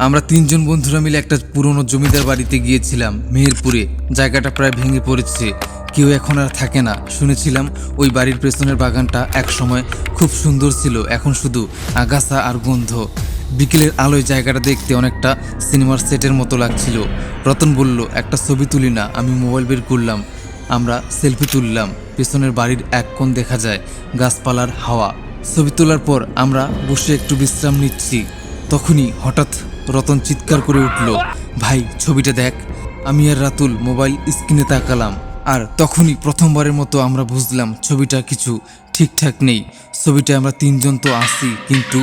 আমরা তিনজন বন্ধুরা মিলে একটা পুরনো জমিদার বাড়িতে গিয়েছিলাম, মেহেরপুরে। জায়গাটা প্রায় ভেঙে পড়েছে। কেউ এখন আর থাকে না। শুনেছিলাম ওই বাড়ির পেছনের বাগানটা এক সময় খুব সুন্দর ছিল। এখন শুধু আগাছা আর গন্ধ। বিকেলের আলোয় জায়গাটা দেখতে অনেকটা সিনেমার সেটের মতো লাগছিল। রতন বলল, একটা ছবি তুলি না, আমি মোবাইল বের করলাম। আমরা সেলফি তুললাম। পেছনের বাড়ির এক কোণ দেখা যায়, গাছপালার হাওয়া। ছবি তোলার পর আমরা বসে একটু বিশ্রাম নিচ্ছি। তখনই হঠাৎ রতন চিৎকার করে উঠল, ভাই, ছবিটা দেখ। আমি আর রাতুল মোবাইল স্ক্রিনে তাকালাম, আর তখনই প্রথমবারের মতো আমরা বুঝলাম ছবিটা কিছু ঠিকঠাক নেই। ছবিটা আমরা তিনজন তো আসি কিন্তু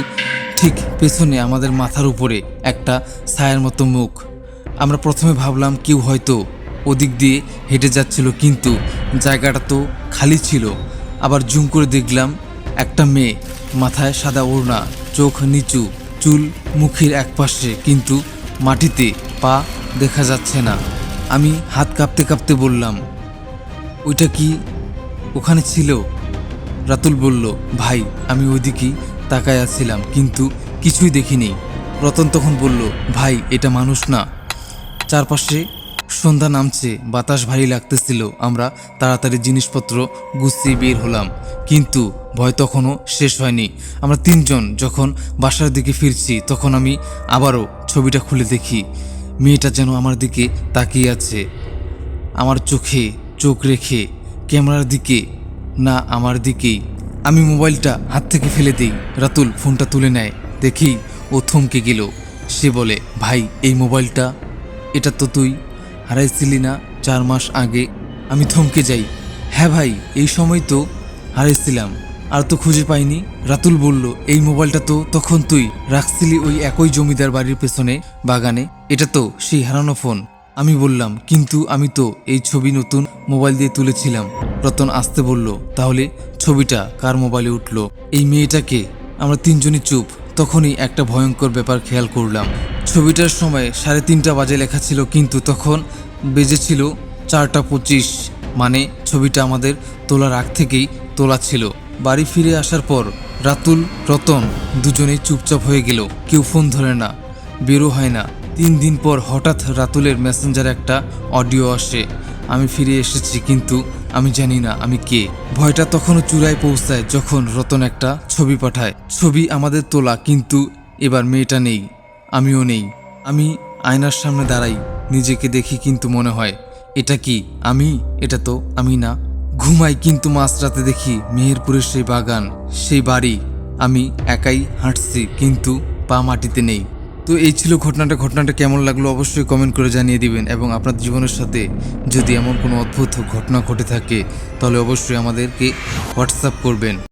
ঠিক পেছনে আমাদের মাথার উপরে একটা ছায়ার মতো মুখ। আমরা প্রথমে ভাবলাম কেউ হয়তো ওদিক দিয়ে হেঁটে যাচ্ছিল, কিন্তু জায়গাটা তো খালি ছিল। আবার জুম করে দেখলাম একটা মেয়ে, মাথায় সাদা ওড়না, চোখ নিচু চুল মুখের একপাশে কিন্তু মাটিতে পা দেখা যাচ্ছে না। আমি হাত কাঁপতে কাঁপতে বললাম, ওইটা কি ওখানে ছিল? রাতুল বলল, ভাই, আমি ওইদিকেই তাকায় আছিলাম, কিন্তু কিছুই দেখিনি। রতন তখন বলল, ভাই, এটা মানুষ না। চারপাশে সন্ধ্যা নামছে, বাতাস ভারী লাগতেছিল, আমরা তাড়াতাড়ি জিনিসপত্র গুছিয়ে বের হলাম, কিন্তু ভয় তখনও শেষ হয়নি। আমরা তিনজন যখন বাসার দিকে ফিরছি, তখন আমি আবারও ছবিটা খুলে দেখি, মেয়েটা যেন আমার দিকে তাকিয়ে আছে, আমার চোখে চোখ রেখে, ক্যামেরার দিকে, না আমার দিকেই। আমি মোবাইলটা হাত থেকে ফেলে দিই, রাতুল ফোনটা তুলে নেয়, দেখি ও থমকে গেল। সে বলে, ভাই, এই মোবাইলটা, এটা তো তুই? হারাইছিলি না চার মাস আগে। আমি থমকে যাই। হ্যাঁ ভাই, এই সময় তো হারাইছিলাম। আর তো খুঁজে পাইনি। রাতুল বলল, এই মোবাইলটা তো তখন তুই রাখছিলি ওই একই জমিদার বাড়ির পেছনে বাগানে। এটা তো সেই হারানো ফোন। আমি বললাম, কিন্তু আমি তো এই ছবি নতুন মোবাইল দিয়ে তুলেছিলাম। রতন আসতে বলল, তাহলে ছবিটা কার মোবাইলে উঠল? এই মেয়েটাকে। আমরা তিনজনই চুপ। তখনই একটা ভয়ঙ্কর ব্যাপার খেয়াল করলাম। ছবিটার সময় সাড়ে তিনটা বাজে লেখা ছিল, কিন্তু তখন বেজেছিল চারটা পঁচিশ। মানে ছবিটা আমাদের তোলার আগ থেকেই তোলা ছিল। বাড়ি ফিরে আসার পর রাতুল, রতন দুজনেই চুপচাপ হয়ে গেল। কেউ ফোন ধরে না, বেরো হয় না। তিন দিন পর হঠাৎ রাতুলের মেসেঞ্জার একটা অডিও আসে। আমি ফিরে এসেছি, কিন্তু আমি জানি না আমি কে। ভয়টা তখনও চূড়ায় পৌঁছায় যখন রতন একটা ছবি পাঠায়। ছবি আমাদের তোলা, কিন্তু এবার মেয়েটা নেই। আমিও নেই। আমি আয়নার সামনে দাঁড়াই, নিজেকে দেখি কিন্তু মনে হয়, এটা কি, আমি, এটা তো আমি না। ঘুমাই কিন্তু মাঝরাতে দেখি মেহেরপুরের সেই বাগান, সেই বাড়ি। আমি একাই হাঁটছি কিন্তু পা মাটিতে নেই। তো এই ছিল ঘটনাটা। ঘটনাটা কেমন লাগল অবশ্যই কমেন্ট করে জানিয়ে দিবেন এবং আপনার জীবনের সাথে যদি এমন কোনো অদ্ভুত ঘটনা ঘটে থাকে, তাহলে অবশ্যই আমাদেরকে হোয়াটসঅ্যাপ করবেন।